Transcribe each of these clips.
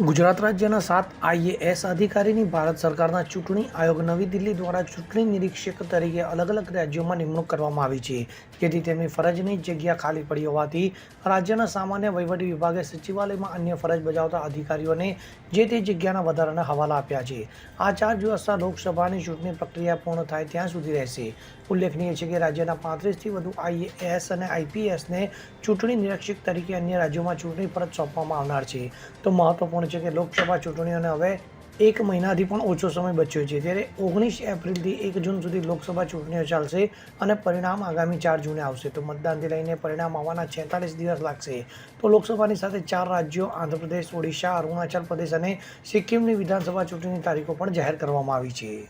ગુજરાત રાજ્યના સાત આઈએએસ અધિકારીની ભારત સરકારના ચૂંટણી આયોગ નવી દિલ્હી દ્વારા ચૂંટણી નિરીક્ષક તરીકે અલગ અલગ રાજ્યોમાં નિમણૂક કરવામાં આવી છે. જેથી તેમની ફરજની જગ્યા ખાલી પડી હોવાથી રાજ્યના સામાન્ય વહીવટી વિભાગે સચિવાલયમાં અન્ય ફરજ બજાવતા અધિકારીઓને જે તે જગ્યાના વધારાના હવાલા આપ્યા છે. આ ચાર દિવસના લોકસભાની ચૂંટણી પ્રક્રિયા પૂર્ણ થાય ત્યાં સુધી રહેશે. ઉલ્લેખનીય છે કે રાજ્યના પાંત્રીસથી વધુ આઈએએસ અને આઈપીએસને ચૂંટણી નિરીક્ષક તરીકે અન્ય રાજ્યોમાં ચૂંટણી ફરજ સોંપવામાં આવનાર છે. તો મહત્વપૂર્ણ છે કે લોકસભા ચૂંટણીઓને હવે એક મહિનાથી પણ ઓછો સમય બચ્યો છે. ત્યારે ઓગણીસ એપ્રિલથી એક જૂન સુધી લોકસભા ચૂંટણીઓ ચાલશે અને પરિણામ આગામી ચાર જૂને આવશે. તો મતદાનથી લઈને પરિણામ આવવાના છેતાલીસ દિવસ લાગશે. તો લોકસભાની સાથે ચાર રાજ્યો, આંધ્રપ્રદેશ, ઓડિશા, અરુણાચલ પ્રદેશ અને સિક્કિમની વિધાનસભા ચૂંટણીની તારીખો પણ જાહેર કરવામાં આવી છે.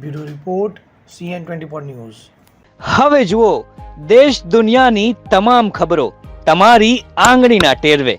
Bureau report, CN twenty four news. હવે જુઓ, દેશ દુનિયાની તમામ ખબરો તમારી આંગળીના ટેરવે.